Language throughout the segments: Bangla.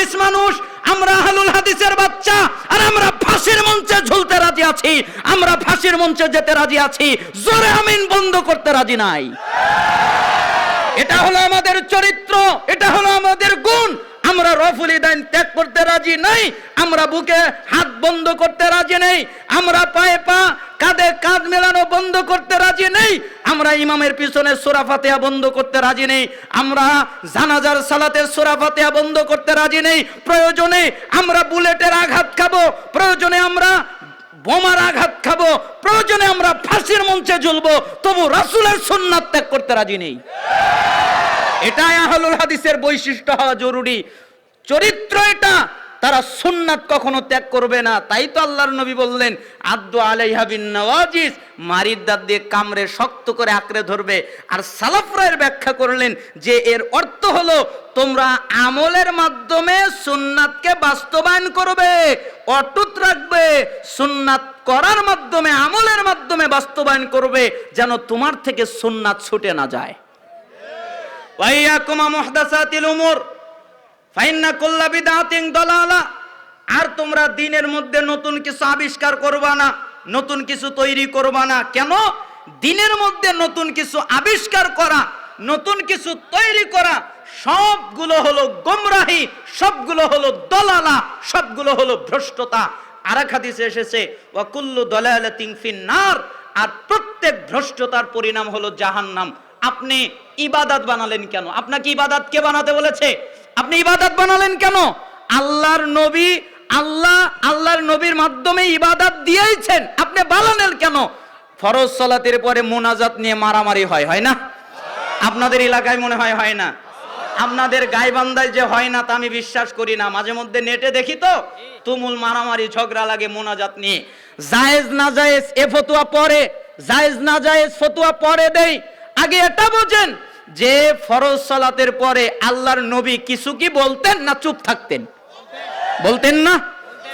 হাদিস মানুষ, আমরা আহলুল হাদিসের বাচ্চা, আর আমরা ফাঁসির মঞ্চে ঝুলতে রাজি আছি। আমরা ফাঁসির মঞ্চে যেতে রাজি আছি। জোরে আমিন বন্ধ করতে রাজি নাই। এটা হলো আমাদের চরিত্র, এটা হলো আমাদের গুণ। আমরা রফুল ইদাইন ত্যাগ করতে রাজি নাই, আমরা বুকে হাত বন্ধ করতে রাজি নেই, আমরা পায়ে পা কাঁধে কাঁধ মেলানো বন্ধ করতে রাজি নেই। আমরা ইমামের পিছনে সোরা ফাতেহা বন্ধ করতে রাজি নেই। আমরা জানাজার সালাতের সোরা ফাতেহা বন্ধ করতে রাজি নেই। প্রয়োজনে আমরা বুলেটের আঘাত খাব। প্রয়োজনে আমরা বোমার আঘাত খাব। প্রয়োজনে আমরা ফাঁসির মঞ্চে ঝুলবো। তবু রাসূলের সুন্নাত ত্যাগ করতে রাজি নেই। এটাই আহলুল হাদিসের বৈশিষ্ট্য হওয়া জরুরি। চরিত্র এটা। তারা সুন্নাত কখনো ত্যাগ করবে না। তাই তো আল্লাহর নবী বললেন আব্দু আলাইহা বিন নওয়াজিস মারির দাঁত দিয়ে কামড়ে শক্ত করে আঁকড়ে ধরবে। আর সালাফরায়ের ব্যাখ্যা করলেন যে, এর অর্থ হলো, তোমরা আমলের মাধ্যমে সুন্নাতকে বাস্তবায়ন করবে, অটুট রাখবে, সুন্নাত করার মাধ্যমে, আমলের মাধ্যমে বাস্তবায়ন করবে, যেন তোমার থেকে সুন্নাত ছুটে না যায়। ওয়াইয়াকুমা মুহদাসাতিল উমুর। আর তোমরা দিনের মধ্যে নতুন কিছু আবিষ্কার করবা না, নতুন কিছু তৈরি করবা না। কেন? দিনের মধ্যে নতুন কিছু আবিষ্কার করা, নতুন কিছু তৈরি করা সবগুলো হলো গোমরাহি, সবগুলো হলো দলালা, সবগুলো হলো ভ্রষ্টতা। আর এক হাদিসে এসেছে ওয়াকুল্লু দলালাতিন ফিন্নার আর প্রত্যেক ভ্রষ্টতার পরিণাম হলো জাহান্নাম। আপনি ইবাদত বানালেন কেন? আপনাকে ইবাদত কে বানাতে বলেছে? আপনি ইবাদত বানালেন কেন? আল্লাহর নবী, আল্লাহ, আল্লাহর নবীর মাধ্যমে ইবাদত দিয়েছেন আপনি বানালেন কেন? ফরজ সালাতের পরে মোনাজাত নিয়ে মারামারি হয় হয় না? আপনাদের এলাকায় মনে হয় হয় না? আপনাদের গাইবান্ধায় যে হয় না, তা আমি বিশ্বাস করি না। মাঝে মধ্যে নেটে দেখি তো, তুমুল মারামারি, ঝগড়া লাগে মোনাজাত নিয়ে। জায়েজ না জায়েজ, এ ফতুয়া পরে, জায়েজ না জায়েজ ফতুয়া পরে দেই। আগে এটা বোঝেন যে ফরজ সালাতের পরে আল্লাহর নবী কিছু কি বলতেন না চুপ থাকতেন? বলতেন না?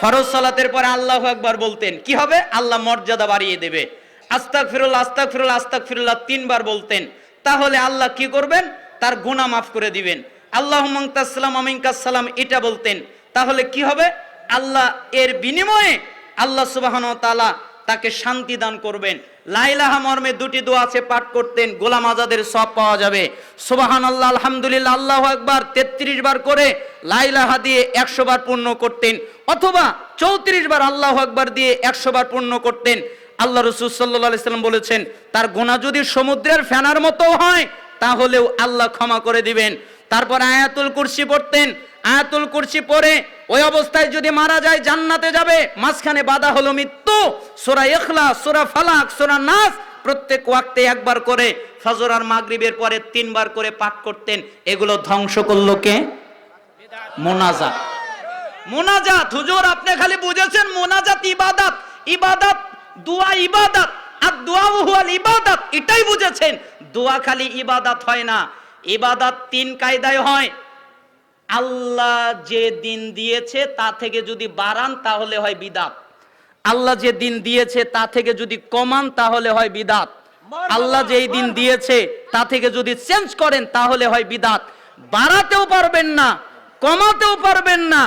ফরজ সালাতের পরে আল্লাহ একবার বলতেন। কি হবে? আল্লাহ মর্যাদা বাড়িয়ে দেবে। আস্তাক ফিরুল্লাহ আস্তাক ফিরুল্লাহ আস্তাক ফিরুল্লাহ তিনবার বলতেন। তাহলে আল্লাহ কি করবেন? তার গুনাহ মাফ করে দিবেন। আল্লাহ আমিনকাসালাম এটা বলতেন। তাহলে কি হবে? আল্লাহ এর বিনিময়ে আল্লাহ সুবাহন তালা তাকে শান্তি দান করবেন। লাইলাহা মর্মে দুটি দোয়া আছে পাঠ করতেন, গোলাম আজাদের সব পাওয়া যাবে। সুবাহান আল্লাহ আলহামদুলিল্লাহ, আল্লাহ একবার তেত্রিশ বার করে লাইলাহা দিয়ে একশো বার পূর্ণ করতেন, অথবা চৌত্রিশ বার আল্লাহ একবার দিয়ে একশো বার পূর্ণ করতেন। আল্লাহ রসুল সাল্লাহ সাল্লাম বলেছেন, তার গোনা যদি সমুদ্রের ফেনার মতো হয়, তাহলেও আল্লাহ ক্ষমা করে দিবেন। তারপর আয়াতুল কুরসি পড়তেন, আয়াতুল কুরসি পড়ে ওই অবস্থায় যদি মারা যায়, জান্নাতে যাবে। মাঝখানে বাধা হলো মৃত্যু। সোরা এখলা সোরা ফালাক, সোরা নাস প্রত্যেক ওয়াক্তে একবার করে ফজর আর মাগরিবের পরে তিনবার করে পাঠ করতেন। এগুলো ধ্বংস করল কে? মোনাজাত। মোনাজাত, হুজুর, আপনি খালি বুঝেছেন মোনাজাত ইবাদত। ইবাদত, দোয়া ইবাদত, আর দোয়া হুয়াল ইবাদত। এটাই বুঝেছেন। দোয়া খালি ইবাদত হয় না। ইবাদত তিন কায়দায় হয়। আল্লাহ যে দিন দিয়েছে তা থেকে যদি বাড়ান তাহলে হয় বিদাত। আল্লাহ যে দিন দিয়েছে তা থেকে যদি কমান তাহলে হয় বিদাত। আল্লাহ যেই দিন দিয়েছে তা থেকে যদি চেঞ্জ করেন তাহলে হয় বিদাত। বাড়াতেও পারবেন না কমাতেও পারবেন না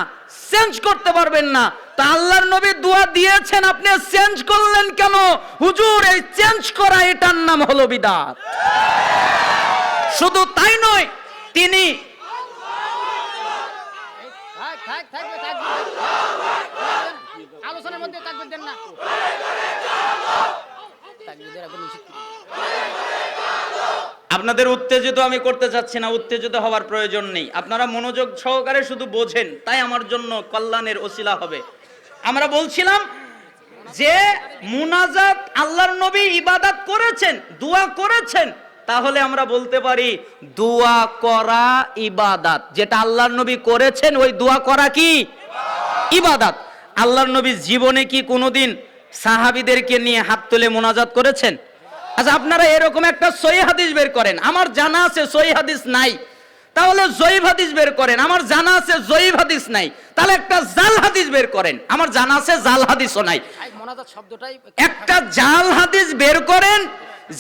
চেঞ্জ করতে পারবেন না। তা আল্লাহর নবী দোয়া দিয়েছেন আপনি চেঞ্জ করলেন কেন? হুজুর এই চেঞ্জ করা এটার নাম হলো বিদাত। শুধু তাই নয় তিনি থাক থাক থাকবে থাকবে আলোচনার মধ্যে থাকবে দেন না তাকবীরের আগে নিষেধ করি। আপনাদের উত্তেজিত আমি করতে চাচ্ছি না, উত্তেজিত হওয়ার প্রয়োজন নেই। আপনারা মনোযোগ সহকারে শুধু বোঝেন, তাই আমার জন্য কল্যাণের ওসিলা হবে। আমরা বলছিলাম যে, মুনাজাত আল্লাহর নবী ইবাদত করেছেন, দোয়া করেছেন, তাহলে আমরা বলতে পারি, দোয়া করা ইবাদাত। যেটা আল্লাহর নবী করেছেন, ওই দোয়া করা কি? ইবাদাত। আল্লাহর নবী জীবনে কি কোনোদিন সাহাবিদেরকে নিয়ে হাত তুলে মোনাজাত করেছেন? আচ্ছা আপনারা এরকম একটা সহি হাদিস বের করেন। আমার জানা আছে সহি হাদিস নাই। তাহলে জয়ীব হাদিস বের করেন। আমার জানা আছে জয়ীব হাদিস নাই। তাহলে একটা জাল হাদিস বের করেন। আমার জানা আছে জাল হাদিসও নাই। একটা জাল হাদিস বের করেন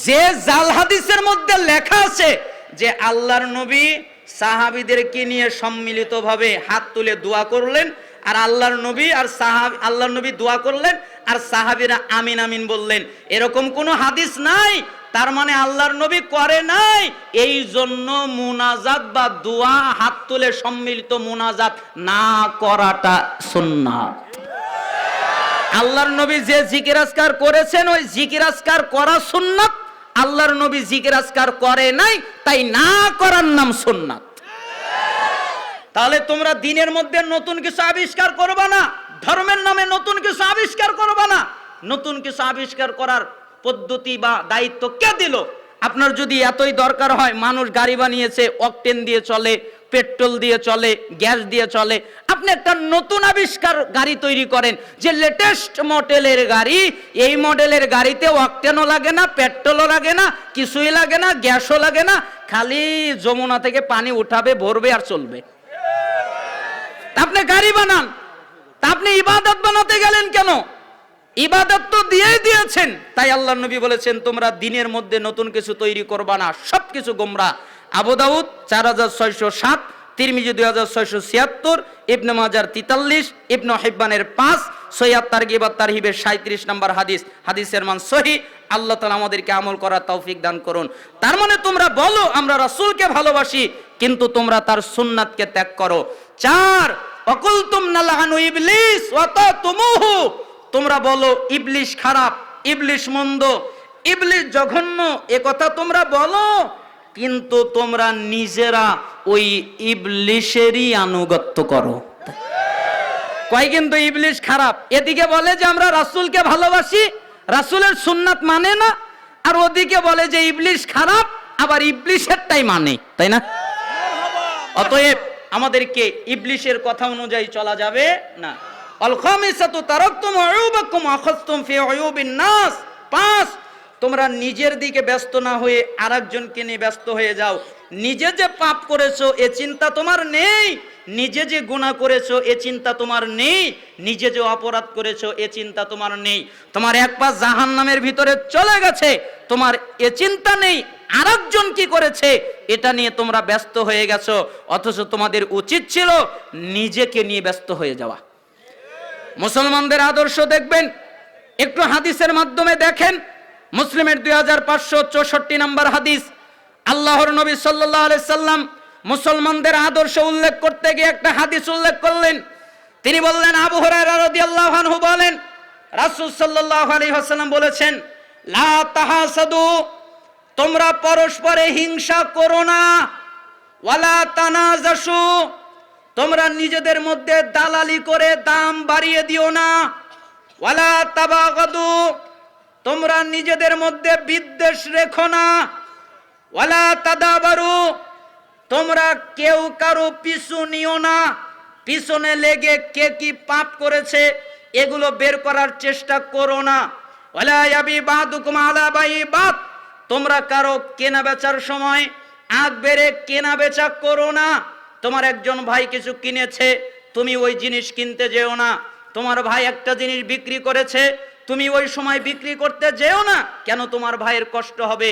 যে জাল হাদিসের মধ্যে লেখা আছে যে আল্লাহর নবী সাহাবিদেরকে নিয়ে সম্মিলিতভাবে হাত তুলে দোয়া করলেন আর আল্লাহর নবী আর সাহাবি, আল্লাহর নবী দোয়া করলেন আর সাহাবিরা আমিন আমিন বললেন। এরকম কোনো হাদিস নাই, তার মানে আল্লাহর নবী করে নাই। এই জন্য মুনাজাত বা দোয়া, হাত তুলে সম্মিলিত মুনাজাত না করাটা সুন্নাত আল্লাহর নবী যে জিকির আজকার করেছেন, ওই জিকির আজকার করা সুন্নাত। আল্লাহর নবী জিকির আজকার করে নাই, তাই না করার নাম সুন্নাত। তাহলে তোমরা দিনের মধ্যে নতুন কিছু আবিষ্কার করবে না, ধর্মের নামে নতুন কিছু আবিষ্কার করবে না। নতুন কিছু আবিষ্কার করার পদ্ধতি বা দায়িত্ব কে দিল? আপনার যদি এতই দরকার হয়, মানুষ গাড়ি বানিয়েছে, অকটেন দিয়ে চলে, পেট্রোল দিয়ে চলে, গ্যাস দিয়ে চলে, আপনি একটা নতুন আবিষ্কার গাড়ি তৈরি করেন, যে লেটেস্ট মডেলের গাড়ি, এই মডেলের গাড়িতে অকটেনও লাগে না, পেট্রোলও লাগে না, কিছুই লাগে না, গ্যাসও লাগে না, খালি যমুনা থেকে পানি উঠাবে, ভরবে আর চলবে। আপনি গাড়ি বানান। তা আপনি ইবাদত বানাতে গেলেন কেন? ইবাদত তো দিয়েই দিয়েছেন। তাই আল্লাহ নবী বলেছেন, তোমরা দিনের মধ্যে নতুন কিছু তৈরি করবা না। সব কিছু গোমরা। আবু দাউদ চার হাজার ছয়শো সাত, তিরমিজি দুই হাজার ছয়শো ছিয়াত্তর, ইবনে মাজার তিতাল্লিশ, ইবনে হিব্বানের পাঁচ সৈয়াদ তারগিব আর তারহিবের সাঁত্রিশ নম্বর হাদিস। হাদিসের মান সহি। আল্লাহ তালা আমাদেরকে আমল করার তৌফিক দান করুন। তার মানে তোমরা বলো, আমরা রাসূলকে ভালোবাসি, কিন্তু তোমরা তার সুন্নাতকে ত্যাগ করো। চার অকুলতুম নালাহানু ইবলিস ওয়াতাতুমুহু তোমরা বলো ইবলিশ খারাপ ইবলিশ মন্দ ইবলিশ জঘন্য, এ কথা তোমরা বলো। কিন্তু তোমরা নিজেরা ওই ইবলিশেরই আনুগত্য করো। কয় কিন্তু ইবলিশ খারাপ? এদিকে বলে যে আমরা রাসূলকে ভালোবাসি, রাসূলের সুন্নাত মানে না। আর ওদিকে বলে যে ইবলিশ খারাপ, আবার ইবলিশেরটাই মানে তাই না? অতএব আমাদেরকে ইবলিশের কথা অনুযায়ী চলা যাবে না। পাঁচ তোমরা নিজের দিকে ব্যস্ত না হয়ে আরেকজনকে নিয়ে ব্যস্ত হয়ে যাও। নিজে যে পাপ করেছ, এ চিন্তা তোমার নেই। নিজে যে গুনাহ করেছ, এ চিন্তা তোমার নেই। নিজে যে অপরাধ করেছ, এ চিন্তা তোমার নেই। তোমার এক পা জাহান্নামের ভিতরে চলে গেছে। তোমার এ চিন্তা নেই। আরেকজন কি করেছে? এটা নিয়ে তোমরা ব্যস্ত হয়ে গেছো। অথচ তোমাদের উচিত ছিল নিজেকে নিয়ে ব্যস্ত হয়ে যাওয়া। মুসলমানদের আদর্শ দেখবেন, একটু হাদিসের মাধ্যমে দেখেন। মুসলিমের দুই হাজার পাঁচশো চৌষট্টি নম্বর হাদিস, আল্লাহর নবী সাল্লাহ সাল্লাম মুসলমানদের আদর্শ উল্লেখ করতে গিয়ে একটা হাদিস উল্লেখ করলেন। তিনি বললেন, আবু হুরায়রা রাদিয়াল্লাহু আনহু বলেন, রাসূল সাল্লাল্লাহু আলাইহি ওয়াসাল্লাম বলেছেন, লা তাহাসাদু তোমরা পরস্পরে হিংসা করো না। ওয়ালা তানাজাসু, তোমরা নিজেদের মধ্যে দালালি করে দাম বাড়িয়ে দিও না। ওয়ালা তাবাগাদু, তোমরা নিজেদের মধ্যে বিদ্বেষ রেখো না। ওয়ালা তাদাবারু, তোমরা কেউ কারও পিছু নিও না। পিছনে লেগে কে কি পাপ করেছে, এগুলো বের করার চেষ্টা করো না। ওয়ালা ইয়াবি বাদুকুম আলা বাই বাদ তোমরা কারও কেনা বেচার সময় আগ বেড়ে কেনা বেচা করো না। তোমার একজন ভাই কিছু কিনেছে, তুমি ওই জিনিস কিনতে যেও না। তোমার ভাই একটা জিনিস বিক্রি করেছে, তুমি ওই সময় বিক্রি করতে যেও না। কেন তোমার ভাইয়ের কষ্ট হবে?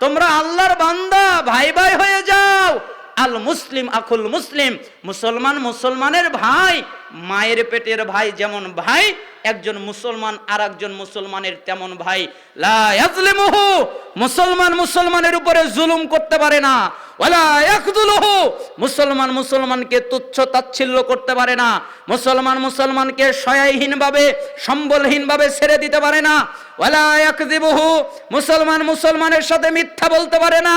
তোমরা আল্লাহর বান্দা ভাই ভাই হয়ে যাও। আল মুসলিম আকুল মুসলিম। মুসলমান মুসলমানের ভাই, মায়ের পেটের ভাই যেমন ভাই একজন মুসলমান আর একজন মুসলমানের তেমন ভাই। মুসলমান মুসলমানের উপরে জুলুম করতে পারে না। মুসলমান মুসলমানকে তুচ্ছ তাচ্ছিল্য করতে পারে না। মুসলমান মুসলমানকে সহায়হীন ভাবে সম্বলহীন ভাবে ছেড়ে দিতে পারে না। ওয়ালা মুসলমান মুসলমানের সাথে মিথ্যা বলতে পারে না।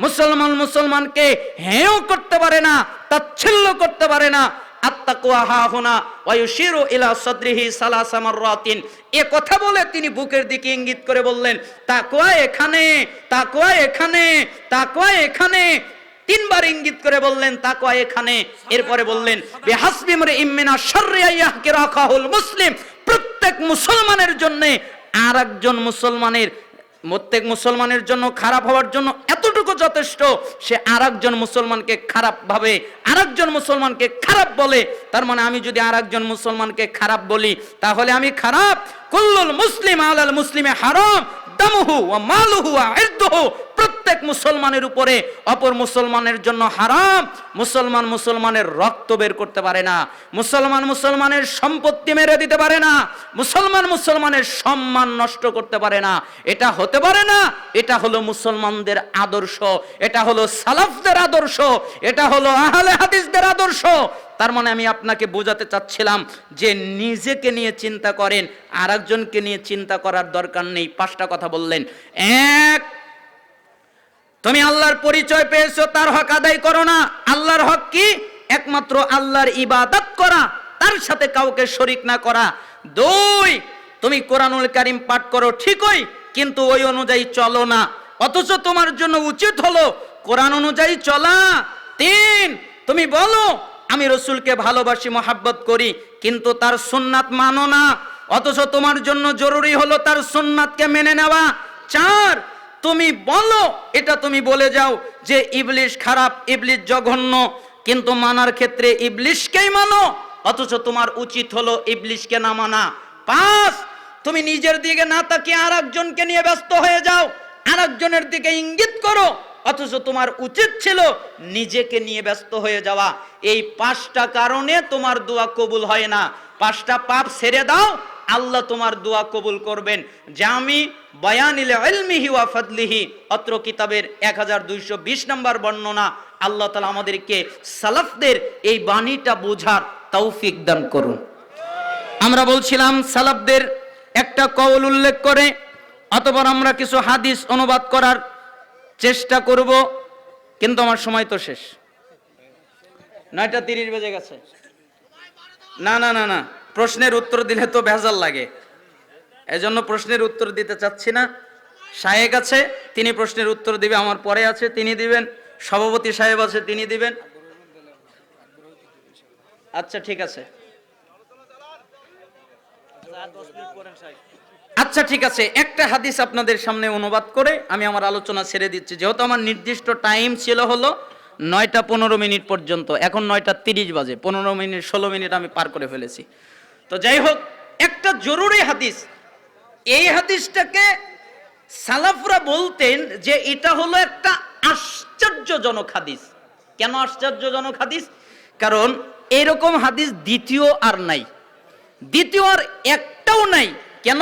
মুসলমান মুসলমানকে হেয় করতে পারে না, তাচ্ছিল্য করতে পারে না। আত্তাকুয়া হা হুনা, ওয়ায়ুশিরু ইলা সাদরিহি সালাসা মাররাতিন। এ কথা বলে তিনি বুকের দিকে ইঙ্গিত করে বললেন তাকওয়া এখানে তাকওয়া এখানে তাকওয়া এখানে। তিনবার ইঙ্গিত করে বললেন তাকওয়া এখানে। এরপরে বললেন, বিহাসবি মরে ইমিনা শাররি আইয়াহকি রাখাহুল মুসলিম। প্রত্যেক মুসলমানের জন্য আর একজন মুসলমানের প্রত্যেক মুসলমানের জন্য খারাপ হওয়ার জন্য এতটুকু যথেষ্ট। সে আর একজন মুসলমানকে খারাপ ভাবে আর একজন মুসলমানকে খারাপ বলে। তার মানে আমি যদি আরেকজন মুসলমানকে খারাপ বলি, তাহলে আমি খারাপ। কুল্লুল মুসলিম আলাল মুসলিমে হারাম। দামুহু ওয়া মালুহু ওয়া ইরদুহু প্রত্যেক মুসলমানের উপরে অপর মুসলমানের জন্য হারাম। মুসলমান মুসলমানের রক্ত বের করতে পারে না। মুসলমান মুসলমানের সম্পত্তি মেরে দিতে পারে না। মুসলমান মুসলমানের সম্মান নষ্ট করতে পারে না। এটা হতে পারে না। এটা হলো মুসলমানদের আদর্শ। এটা হলো সালাফদের আদর্শ। এটা হলো আহলে হাদিসদের আদর্শ। তার মানে আমি আপনাকে বোঝাতে চাচ্ছিলাম যে নিজেকে নিয়ে চিন্তা করেন আর নিয়ে চিন্তা করার দরকার নেই। পাঁচটা কথা বললেন। এক তুমি আল্লাহর পরিচয় পেয়েছ, তার হক আদায় করো না। আল্লাহর হক কি? একমাত্র আল্লাহর ইবাদত করা, তার সাথে কাউকে শরিক না করা। দুই, তুমি কোরআনুল কারিম পাঠ করো ঠিকই, কিন্তু ওই অনুযায়ী চলো না। অথচ তোমার জন্য উচিত হলো কোরআন অনুযায়ী চলা। তিন, তুমি বলো, আমি রসুলকে ভালোবাসি, মহাব্বত করি, কিন্তু তার সুন্নাত মানো না। অথচ তোমার জন্য জরুরি হলো তার সুন্নাতকে মেনে নেওয়া। চার তুমি বলো, এটা তুমি বলে যাও যে ইবলিশ খারাপ, ইবলিশ জঘন্য। কিন্তু মানার ক্ষেত্রে ইবলিশকেই মানো, অথচ তোমার উচিত হলো ইবলিশকে না মানা। পাঁচ তুমি নিজের দিকে না তাকিয়ে আর একজনকে নিয়ে ব্যস্ত হয়ে যাও। আর একজনের দিকে ইঙ্গিত করো। অথচ তোমার উচিত ছিল নিজেকে নিয়ে ব্যস্ত হয়ে যাওয়া। এই পাঁচটা কারণে তোমার দোয়া কবুল হয় না। পাঁচটা পাপ ছেড়ে দাও, আল্লাহ তোমার দোয়া কবুল করবেন। যে ফাদলিহি অত্র কিতাবের এক হাজার দুইশো বিশ নম্বর বর্ণনা আল্লাহ আমাদেরকে সালাফদের এই বাণীটা বোঝার তৌফিক দান করুন। আমরা বলছিলাম, সালাফদের একটা কওল উল্লেখ করে অতবার আমরা কিছু হাদিস অনুবাদ করার চেষ্টা করব, কিন্তু আমার সময় তো শেষ। নয়টা তিরিশ বেজে গেছে। না না না না, প্রশ্নের উত্তর দিলে তো ভেজাল লাগে। এজন্য প্রশ্নের উত্তর দিতে চাচ্ছি না। সাহেব আছে, তিনি প্রশ্নের উত্তর দিবে, আমার পরে আছে, তিনি দিবেন। সভাপতি সাহেব আছে, তিনি দিবেন। আচ্ছা ঠিক আছে। আচ্ছা ঠিক আছে। একটা হাদিস আপনাদের সামনে অনুবাদ করে আমি আমার আলোচনা ছেড়ে দিচ্ছি। যেহেতু আমার নির্দিষ্ট টাইম ছিল হলো নয়টা পনেরো মিনিট পর্যন্ত, এখন নয়টা তিরিশ বাজে, পনেরো মিনিট, ষোলো মিনিট আমি পার করে ফেলেছি। তো যাই হোক, একটা জরুরি হাদিস এই হাদিসটাকে সালাফরা বলতেন যে এটা হলো একটা আশ্চর্যজনক হাদিস। কেন আশ্চর্যজনক হাদিস? কারণ এরকম হাদিস দ্বিতীয় আর নাই। দ্বিতীয় আর একটাও নাই। কেন?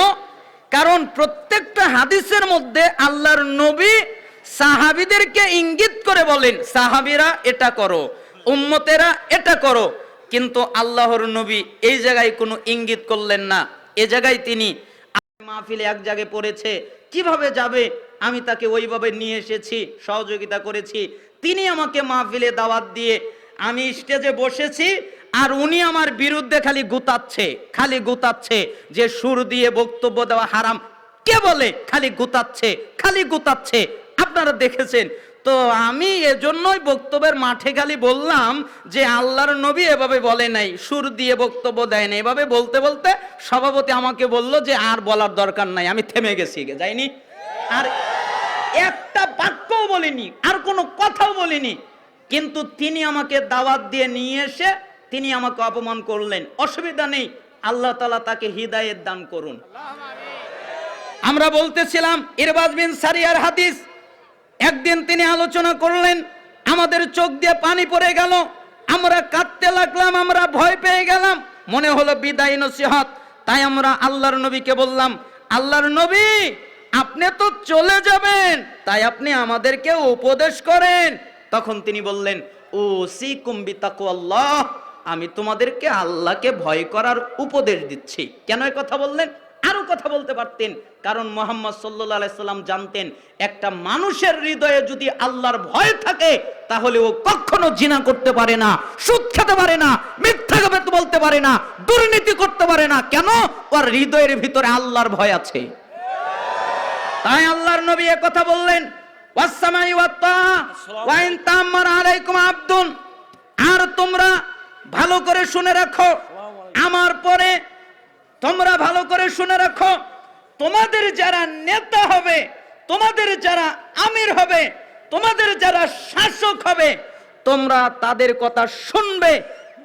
কারণ প্রত্যেকটা হাদিসের মধ্যে আল্লাহর নবী সাহাবিদেরকে ইঙ্গিত করে বলেন, সাহাবিরা এটা করো, উম্মতেরা এটা করো। কিন্তু আল্লাহর নবী এই জায়গায় কোনো ইঙ্গিত করলেন না। এ জায়গায় তিনি মাহফিলে এক জায়গায় পড়েছে। কীভাবে যাবে? আমি তাকে ওইভাবে নিয়ে এসেছি, সহযোগিতা করেছি। তিনি আমাকে মাহফিলে দাওয়াত দিয়ে আমি স্টেজে বসেছি আর উনি আমার বিরুদ্ধে খালি গুতাচ্ছে খালি গুতাচ্ছে যে সুর দিয়ে বক্তব্য দেওয়া হারাম। কে বলে? খালি গুতাচ্ছে খালি গুতাচ্ছে। আপনারা দেখেছেন তো আমি এজন্যই বক্তব্যের মাঠে খালি বললাম যে আল্লাহর নবী এভাবে বলে নাই, সুর দিয়ে বক্তব্য দেয় না এভাবে বলতে বলতে সভাপতি আমাকে বলল যে আর বলার দরকার নাই, আমি থেমে গেছি যাইনি। আর একটা বাক্যও বলিনি, আর কোনো কথাও বলিনি। কিন্তু তিনি আমাকে দাওয়াত দিয়ে নিয়ে এসে তিনি আমাকে অপমান করলেন। অসুবিধা নেই, আল্লাহ তালা তাকে হৃদায়ত দান করুন। আমরা বলতেছিলাম, ইরবাজ বিন সারিয়ার হাদিস একদিন তিনি আলোচনা করলেন, আমাদের চোখ দিয়ে পানি পড়ে গেল, আমরা কাঁদতে লাগলাম, আমরা ভয় পেয়ে গেলাম, মনে হলো বিদায় নসিহত, তাই আমরা আল্লাহর নবীকে বললাম, আল্লাহর নবী, আপনি তো চলে যাবেন, তাই আপনি আমাদেরকে উপদেশ করেন। তখন তিনি বললেন ও সি কুম্বি তাকু আল্লাহ আমি তোমাদেরকে আল্লাহকে ভয় করার উপদেশ দিচ্ছি। কেন কথা বললেন? আরও কথা বলতে পারতেন। কারণ মোহাম্মদ সাল্লাহ সাল্লাম জানতেন, একটা মানুষের হৃদয়ে যদি আল্লাহর ভয় থাকে, তাহলে ও কখনো জিনা করতে পারে না, সুদ খেতে পারে না, মিথ্যা বলতে পারে না, দুর্নীতি করতে পারে না। কেন? ওর হৃদয়ের ভিতরে আল্লাহর ভয় আছে। তাই আল্লাহর নবী এ কথা বললেন আর তোমরা ভালো করে শুনে রাখো, আমার পরে তোমরা ভালো করে শুনে রাখো। তোমাদের যারা নেতা হবে, তোমাদের যারা আমির হবে, তোমাদের যারা শাসক হবে, তোমরা তাদের কথা শুনবে,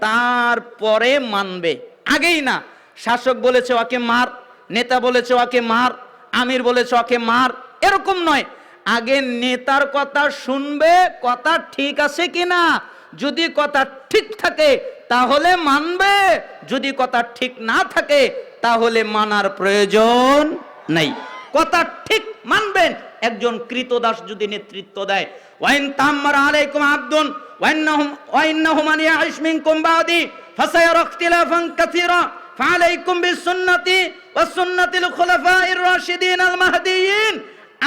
তারপরে মানবে। আগেই না, শাসক বলেছে ওকে মার, নেতা বলেছে ওকে মার, আমির বলেছে ওকে মার, এরকম নয়। আগে নেতার কথা শুনবে, কথা ঠিক আছে কিনা, যদি কথা ঠিক থাকে, তাহলে মানবে। যদি কথা ঠিক না থাকে তাহলে মানার প্রয়োজন নেই। কথা ঠিক মানবেন। একজন কৃতদাস যদি নেতৃত্ব দেয়, ওয়াইন তাম্মার আলাইকুম আব্দুন, ওয়াইন্নাহুম ওয়াইন্নাহুম মান ইয়াইশ মিনকুম বাদি ফাসায়ারা ইখতিলাফান কাসীরা ফালাইকুম বিসুন্নতি ওয়া সুন্নাতিল খুলাফাইর রাশিদিন আল মাহদিয়িন।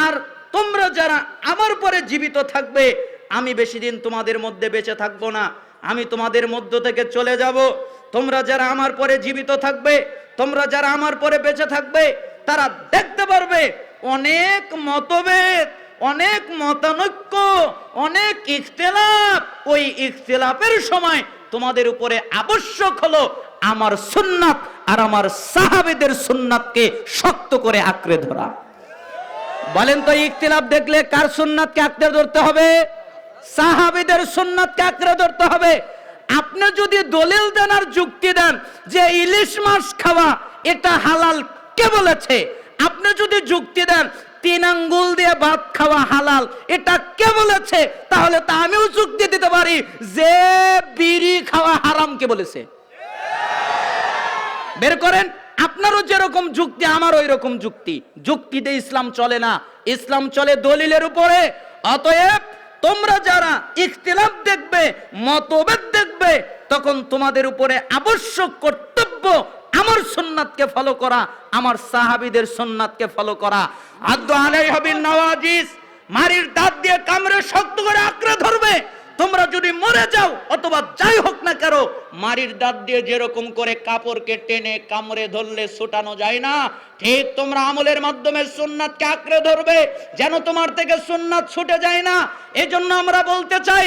আর তোমরা যারা আমার পরে জীবিত থাকবে, আমি বেশি দিন তোমাদের মধ্যে বেঁচে থাকব না, আমি তোমাদের মধ্য থেকে চলে যাব। তোমরা যারা আমার পরে জীবিত থাকবে তোমরা যারা আমার পরে বেঁচে থাকবে, তারা দেখতে পারবে অনেক মতভেদ, অনেক মতানৈক্য, অনেক ইখতিলাফ। ওই ইখতিলাফের সময় তোমাদের উপরে আবশ্যক হলো আমার সুন্নাত আর আমার সাহাবেদের সুন্নাতকে শক্ত করে আঁকড়ে ধরা। বলেন তো, ইখতিলাফ দেখলে কার সুন্নাতকে আঁকড়ে ধরতে হবে? সাহাবিদের সুন্নাতকে আঁকড়ে ধরতে হবে। আপনি যদি দলিল দেন আর যুক্তি দেন যে ইলিশ মাছ খাওয়া, এটা হালাল কে বলেছে? আপনি যদি যুক্তি দেন, তিন আঙ্গুল দিয়ে ভাত খাওয়া হালাল, এটা কে বলেছে? তাহলে তা আমিও যুক্তি দিতে পারি যে বিড়ি খাওয়া হারাম কে বলেছে। বের করেন, আপনারও যেরকম যুক্তি আমার ওই রকম যুক্তি। যুক্তিতে ইসলাম চলে না। ইসলাম চলে দলিলের উপরে, অতএব তোমরা যারা ইখতিলাফ দেখবে, মতভেদ দেখবে, তখন তোমাদের উপরে আবশ্যক কর্তব্য আমার সন্ন্যাতকে ফলো করা, আমার সাহাবিদের সন্ন্যাতকে ফলো করা। আদালে হবি নওয়াজিস, মারির দাঁত দিয়ে কামড়ে শক্ত করে আঁকড়ে ধরবে। তোমরা যদি মরে যাও, অথবা যাই হোক না কেন, মারির দাঁত দিয়ে যেরকম করে কাপড়কে টেনে কামড়ে ধরলে ছোটানো যায় না, ঠিক তোমরা আমলের মাধ্যমে সুন্নাতকে আঁকড়ে ধরবে, যেন তোমার থেকে সুন্নাত ছুটে যায় না। এজন্য আমরা বলতে চাই